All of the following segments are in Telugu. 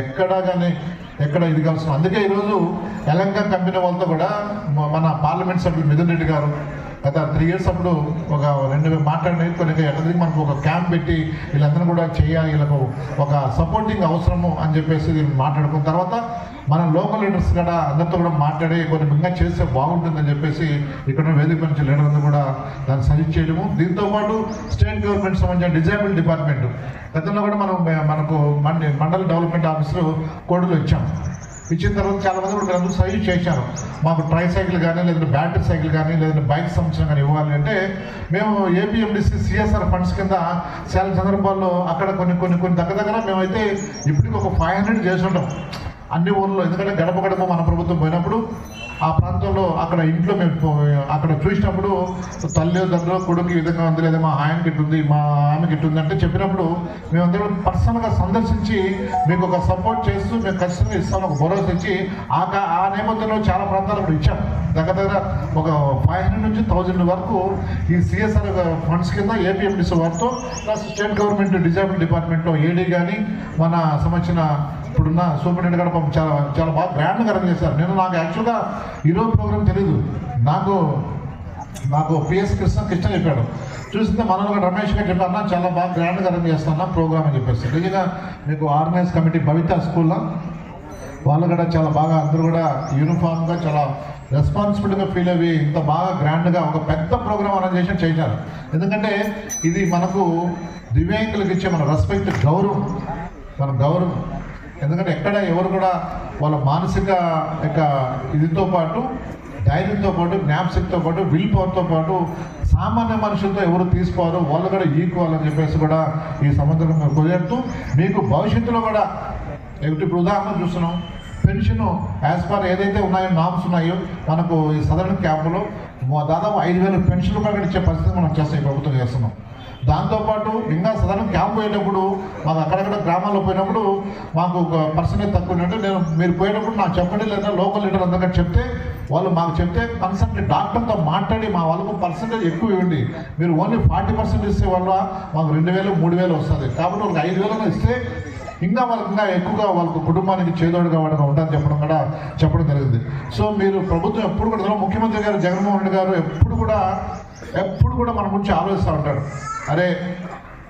ఎక్కడా కానీ ఎక్కడ ఇది కావాల్సిన అందుకే ఈరోజు ఎలంక కంపెనీ వాళ్ళతో కూడా మన పార్లమెంట్ సభ్యులు మిథున్ రెడ్డి గారు గత త్రీ ఇయర్స్ అప్పుడు ఒక రెండు మాట్లాడిన కొన్ని ఎక్కడికి మనకు ఒక క్యాంప్ పెట్టి వీళ్ళందరూ కూడా చేయాలి వీళ్ళకు ఒక సపోర్టింగ్ అవసరము అని చెప్పేసి దీన్ని మాట్లాడుకున్న తర్వాత మన లోకల్ లీడర్స్ కూడా అందరితో కూడా మాట్లాడి కొన్ని ఇంకా చేస్తే బాగుంటుందని చెప్పేసి ఇక్కడ వేదిక నుంచి లీడర్లందరూ కూడా దాన్ని సజెస్ట్ చేయడము. దీంతో పాటు స్టేట్ గవర్నమెంట్ సంబంధించిన డిజేబుల్ డిపార్ట్మెంట్ గతంలో కూడా మనం మనకు మండ- మండల డెవలప్మెంట్ ఆఫీసులో కోడులు ఇచ్చాం. ఇచ్చిన తర్వాత చాలా మంది కూడా అందరూ సజెస్ట్ చేశారు. మాకు ట్రై సైకిల్ కానీ లేదంటే బ్యాటరీ సైకిల్ కానీ లేదంటే బైక్ సంవత్సరం కానీ ఇవ్వాలి అంటే మేము ఏపీఎండిసి సిఎస్ఆర్ ఫండ్స్ కింద చాలా సందర్భాల్లో అక్కడ కొన్ని కొన్ని కొన్ని దగ్గర దగ్గర మేమైతే ఇప్పటికి ఒక ఫైవ్ హండ్రెడ్ చేసి ఉంటాం. అన్ని ఊర్లో. ఎందుకంటే గడప గడప మన ప్రభుత్వం పోయినప్పుడు ఆ ప్రాంతంలో అక్కడ ఇంట్లో మేము అక్కడ చూసినప్పుడు తల్లి తండ్రి కొడుకు ఈ విధంగా ఉంది లేదా మా ఆయనకి ఇటు ఉంది మా ఆమెకి ఇట్టుంది అంటే చెప్పినప్పుడు మేమందరం పర్సనల్గా సందర్శించి మీకు ఒక సపోర్ట్ చేస్తూ మేము ఖచ్చితంగా ఇస్తాం ఒక భరోసా ఇచ్చి ఆ ఆ నేపథ్యంలో చాలా ప్రాంతాలు ఇచ్చాము ఇచ్చాం. దగ్గర దగ్గర ఒక ఫైవ్ హండ్రెడ్ నుంచి థౌజండ్ వరకు ఈ సిఎస్ఆర్ ఫండ్స్ కింద ఏపీఎండిసి వారితో ప్లస్ స్టేట్ గవర్నమెంట్ డిజాబుల్ డిపార్ట్మెంట్లో ఏడీ కానీ మన సంబంధించిన ఇప్పుడున్న సూపరింటెండెంట్ కూడా పాపం చాలా చాలా బాగా గ్రాండ్గా రన్ చేశారు. నేను నాకు యాక్చువల్గా ఈరోజు ప్రోగ్రామ్ తెలియదు నాకు నాకు పిఎస్ కృష్ణ కృష్ణ చెప్పాడు. చూస్తే మనలో కూడా రమేష్ గారు చెప్పారు చాలా బాగా గ్రాండ్గా రన్ చేస్తాను ప్రోగ్రామ్ అని చెప్పేసి. నిజంగా మీకు ఆర్గనైజ్ కమిటీ భవిత స్కూల్లో వాళ్ళు కూడా చాలా బాగా అందరూ కూడా యూనిఫామ్గా చాలా రెస్పాన్సిబిలిటీగా ఫీల్ అయ్యి ఇంత బాగా గ్రాండ్గా ఒక పెద్ద ప్రోగ్రామ్ చేసి చేశారు. ఎందుకంటే ఇది మనకు దివ్యాంగులకు ఇచ్చే మన రెస్పెక్ట్ గౌరవం. మన గౌరవం. ఎందుకంటే ఎక్కడ ఎవరు కూడా వాళ్ళ మానసిక యొక్క ఇదితో పాటు ధైర్యంతో పాటు జ్ఞాపశక్తితో పాటు విల్ పవర్తో పాటు సామాన్య మనుషులతో ఎవరు తీసుకోవాలో వాళ్ళు కూడా ఈక్వల్ అని చెప్పేసి కూడా ఈ సంవత్సరం కుదిరుతూ మీకు భవిష్యత్తులో కూడా ఏమిటి ఇప్పుడు ఉదాహరణ చూస్తున్నాం. పెన్షన్ యాజ్ పర్ ఏదైతే ఉన్నాయో నామ్స్ ఉన్నాయో మనకు ఈ సదరన్ క్యాంపులో దాదాపు ఐదు వేల పెన్షన్లు కూడా ఇచ్చే పరిస్థితి మనం చేస్తాం ఈ ప్రభుత్వం చేస్తున్నాం. దాంతోపాటు ఇంకా సదరన్ క్యాంప్ పోయేటప్పుడు మాకు అక్కడక్కడ గ్రామాల్లో పోయినప్పుడు మాకు ఒక పర్సెంటేజ్ తక్కువ ఉంటే నేను మీరు పోయేటప్పుడు నాకు చెప్పండి లేదా లోకల్ లీడర్ అందరికీ చెప్తే వాళ్ళు మాకు చెప్తే కన్సల్ట్ డాక్టర్తో మాట్లాడి మా వాళ్ళకు పర్సంటేజ్ ఎక్కువ ఇవ్వండి. మీరు ఓన్లీ ఫార్టీ పర్సెంట్ ఇస్తే వల్ల మాకు రెండు వేలు మూడు వేలు వస్తుంది. కాబట్టి వాళ్ళకి ఐదు వేలు ఇస్తే ఇంకా వాళ్ళకి ఇంకా ఎక్కువగా వాళ్ళ కుటుంబానికి చేదోడుగా వాడుగా ఉంటారని చెప్పడం కూడా చెప్పడం జరిగింది. సో మీరు ప్రభుత్వం ఎప్పుడు కూడా ముఖ్యమంత్రి గారు జగన్మోహన్ రెడ్డి గారు ఎప్పుడు కూడా ఎప్పుడు కూడా మన గురించి ఆలోచిస్తూ ఉంటాడు అరే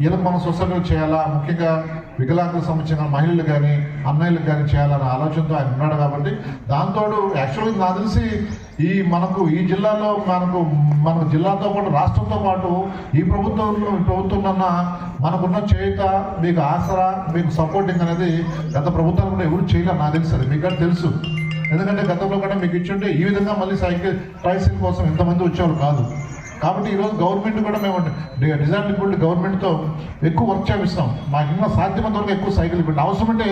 వీళ్ళకి మనం సొసైటీలో చేయాలా? ముఖ్యంగా వికలాంగులకు సంబంధించిన మహిళలు కానీ అన్నయ్యలకు కానీ చేయాలన్న ఆలోచనతో ఆయన ఉన్నాడు కాబట్టి దాంతో యాక్చువల్గా నాకు తెలిసి ఈ మనకు ఈ జిల్లాలో మనకు మన జిల్లాతో పాటు రాష్ట్రంతో పాటు ఈ ప్రభుత్వం ప్రభుత్వం మనకున్న చేయుత మీకు ఆసరా మీకు సపోర్టింగ్ అనేది గత ప్రభుత్వాలు కూడా ఎవరు చేయలేదు నాకు తెలుసు అది. మీకు తెలుసు. ఎందుకంటే గతంలో కూడా మీకు ఇచ్చుంటే ఈ విధంగా మళ్ళీ సైకిల్ ట్రైసిల్ కోసం ఎంతమంది వచ్చేవారు కాదు. కాబట్టి ఈరోజు గవర్నమెంట్ కూడా మేము డిజైన్ గవర్నమెంట్తో ఎక్కువ వర్క్ చేపిస్తాం. మాకు ఇంకా సాధ్యమంత వరకు ఎక్కువ సైకిల్ ఇవ్వండి. అవసరం అంటే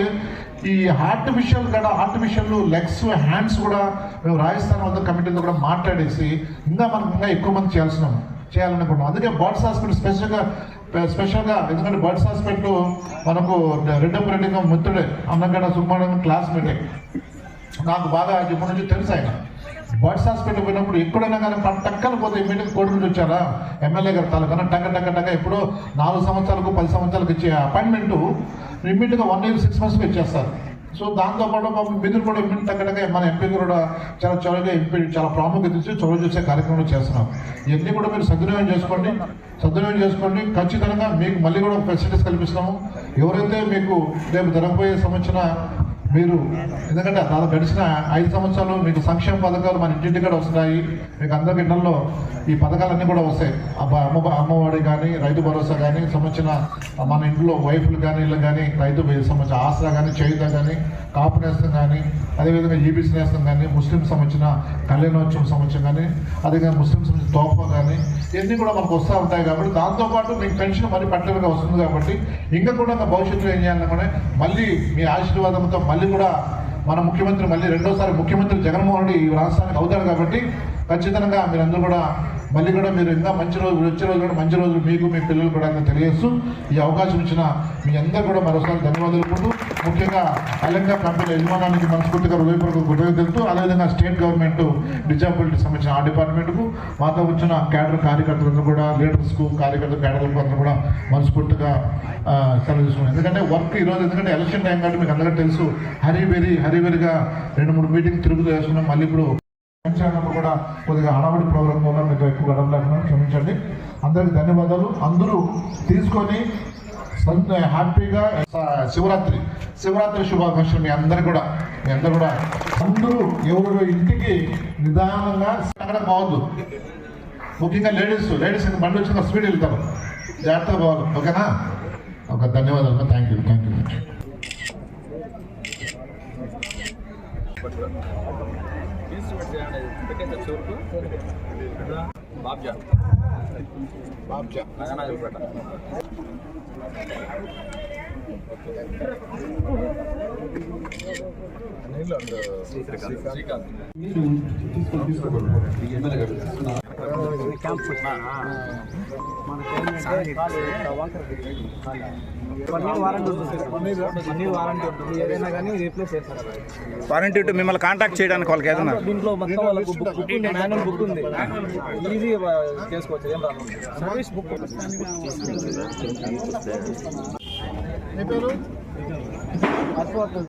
ఈ ఆర్టిఫిషియల్ కూడా ఆర్టిఫిషియల్ లెగ్స్ హ్యాండ్స్ కూడా మేము రాజస్థాన్ వద్ద కమిటీతో కూడా మాట్లాడేసి ఇంకా మనకు ఇంకా ఎక్కువ మంది చేయాల్సినాం చేయాలనుకుంటున్నాం. అందుకే బర్డ్స్ హాస్పిటల్ స్పెషల్గా స్పెషల్గా ఎందుకంటే బర్డ్స్ హాస్పిటల్ మనకు రెడ్డపరెడ్డిగా మిత్రుడే అన్నగడ్డ సుబ్రహ్మణ్యం క్లాస్మేటే నాకు బాగా ఇప్పటి నుంచి తెలుసు ఆయన. బాయ్స్ హాస్పిటల్ పోయినప్పుడు ఎక్కడైనా కానీ టక్కన పోతే ఇమీడియట్ కోర్టు నుంచి వచ్చారా? ఎమ్మెల్యే గారు తాలూకా టక్క టక్క టక్క ఎప్పుడో నాలుగు సంవత్సరాలకు పది సంవత్సరాలకు ఇచ్చే అపాయింట్మెంట్ ఇమీడియట్గా వన్ ఇయర్ సిక్స్ మంత్స్కి ఇచ్చేస్తారు. సో దాంతోపాటు పాపం మిగులు కూడా ఇమ్మీడియట్ తగ్గడంగా మన ఎంపీ కూడా చాలా చొరవగా ఎంపీ చాలా ప్రాముఖ్యత ఇచ్చి చొరవ చూసే కార్యక్రమం చేస్తున్నాం ఇవన్నీ కూడా మీరు సద్వినియోగం చేసుకోండి. సద్వినియోగం చేసుకోండి. ఖచ్చితంగా మీకు మళ్ళీ కూడా ఫెసిలిటీస్ కల్పిస్తాము. ఎవరైతే మీకు రేపు జరగబోయే సంవత్సరం మీరు ఎందుకంటే దాదాపు గడిచిన ఐదు సంవత్సరాలు మీకు సంక్షేమ పథకాలు మన ఇంటింటి కూడా వస్తున్నాయి. మీకు అందరి ఇళ్ళలో ఈ పథకాలన్నీ కూడా వస్తాయి. అమ్మ అమ్మ అమ్మఒడి కానీ రైతు భరోసా కానీ సంబంధించిన మన ఇంట్లో వైఫ్లు కానీ ఇళ్ళు కానీ రైతు సంబంధించిన ఆసరా కానీ చేయుత కానీ కాపు నేస్తం కానీ అదేవిధంగా ఈబీసీ నేస్తం కానీ ముస్లిం సంబంధించిన కళ్యాణోత్సవం సంబంధించిన కానీ అదేవిధంగా ముస్లిం సంబంధించిన తోఫా కానీ ఇవన్నీ కూడా మనకు వస్తూ ఉంటాయి కాబట్టి దాంతోపాటు మీకు పెన్షన్ మరీ పట్టలుగా వస్తుంది కాబట్టి ఇంకా కూడా భవిష్యత్తులో ఏం చేయాలనుకునే మళ్ళీ మీ ఆశీర్వాదంతో మళ్ళీ మళ్ళీ కూడా మన ముఖ్యమంత్రి మళ్ళీ రెండోసారి ముఖ్యమంత్రి జగన్మోహన్ రెడ్డి ఈ రాష్ట్రానికి అవుతాడు కాబట్టి ఖచ్చితంగా మీరందరూ కూడా మళ్ళీ కూడా మీరు ఇంకా మంచి రోజులు వచ్చే రోజులు కూడా మంచి రోజులు మీకు మీ పిల్లలు కూడా తెలియజేస్తూ ఈ అవకాశం ఇచ్చిన మీ అందరూ కూడా మరోసారి ధన్యవాదాలు ముఖ్యంగా అలంగా కంపెనీ యజమానానికి మనస్ఫూర్తిగా హృదయపూర్వక కృతజ్ఞతలు తెలుపుతూ అదేవిధంగా స్టేట్ గవర్నమెంట్ డిజాబిలిటీ సంబంధించిన ఆ డిపార్ట్మెంట్కు మాతో వచ్చిన క్యాడర్ కార్యకర్తలను కూడా లీడర్స్కు కార్యకర్తలు క్యాడర్లకు అందరూ కూడా మనస్ఫూర్తిగా ఆ, సెలవు తీసుకున్నాం ఎందుకంటే వర్క్ ఈరోజు ఎందుకంటే ఎలక్షన్ టైం కాబట్టి మీకు అందరికీ తెలుసు హరీ వెరీ హరీ రెండు మూడు మీటింగ్ తిరుగుతూ వేసుకున్నాం మళ్ళీ ఇప్పుడు పంచాంగంలో కూడా కొద్దిగా హడావిడి ప్రోగ్రామ్ వల్ల మీకు ఎక్కువ గడవలేకుండా క్షమించండి. అందరికి ధన్యవాదాలు. అందరూ తీసుకొని సంత హ్యాపీగా శివరాత్రి శివరాత్రి శుభాకాంక్షలు మీ అందరు కూడా మీ అందరు కూడా. అందరూ ఎవరు ఇంటికి నిదానంగా అక్కడ బాగుంది. ముఖ్యంగా లేడీస్ లేడీస్ బండి వచ్చిన స్పీడ్ వెళ్తారు. జాగ్రత్త పోవాలి. ఓకేనా? ఒక ధన్యవాదాలు. Thank you thank you Babja. Babja. Naganajupeta Srikanth. One year warranty ఉంటుంది ఏదైనా కానీ రీప్లేస్ చేస్తారు. వారంటీ టు మిమ్మల్ని కాంటాక్ట్ చేయడానికి వాళ్ళకి ఏదన్నా దీంట్లో మొత్తం వాళ్ళకు బుక్ బుక్ ఉంది? మాన్యువల్ బుక్ ఉంది. ఈజీ చేసుకోవచ్చు. ఏం రాదు. సర్వీస్ బుక్ మీ పేరు?